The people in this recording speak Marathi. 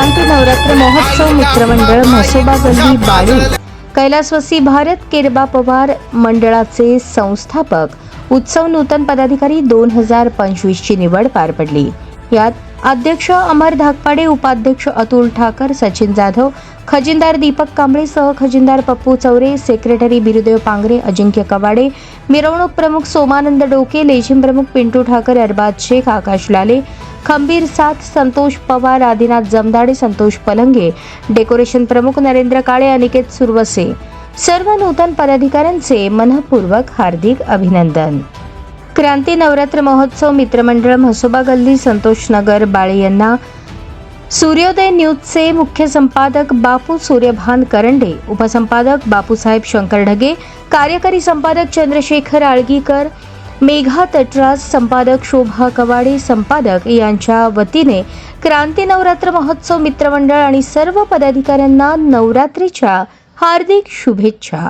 क्रांती नवरात्र महोत्सव मित्रमंडळ म्हसोबा गल्ली बाळू. कैलासवासी भारत केरबा पवार मंडळाचे संस्थापक. उत्सव नूतन पदाधिकारी दोन हजार पंचवीसची निवड पार पडली. यात अध्यक्ष अमर धाकपाडे उपाध्यक्ष अतुल ठाकर सचिन जाधव खजिनदार दीपक कांबळे सह खजिनदार पप्पू चौरे सेक्रेटरी बिरुदेव पांगरे अजिंक्य कवाडे मिरवणूक प्रमुख सोमानंद डोके लेझिम प्रमुख पिंटू ठाकर अरबाज शेख आकाश लाले खंबीर साथ संतोष पवार आदिनाथ जमदाडे संतोष पलंगे. डेकोरेशन प्रमुख नरेंद्र काळे अनिकेत सुरवसे. सर्व नूतन पदाधिकाऱ्यांचे मनपूर्वक हार्दिक अभिनंदन. क्रांती नवरात्र महोत्सव मित्रमंडळ म्हसोबा गल्ली संतोष नगर बाळे यांना. सूर्योदय न्यूजचे मुख्य संपादक बापू सूर्यभान करंडे उपसंपादक बापूसाहेब शंकर ढगे कार्यकारी संपादक चंद्रशेखर आळगीकर मेघा तटराज संपादक शोभा कवाडे संपादक यांच्या वतीने क्रांती नवरात्र महोत्सव मित्रमंडळ आणि सर्व पदाधिकाऱ्यांना नवरात्रीच्या हार्दिक शुभेच्छा.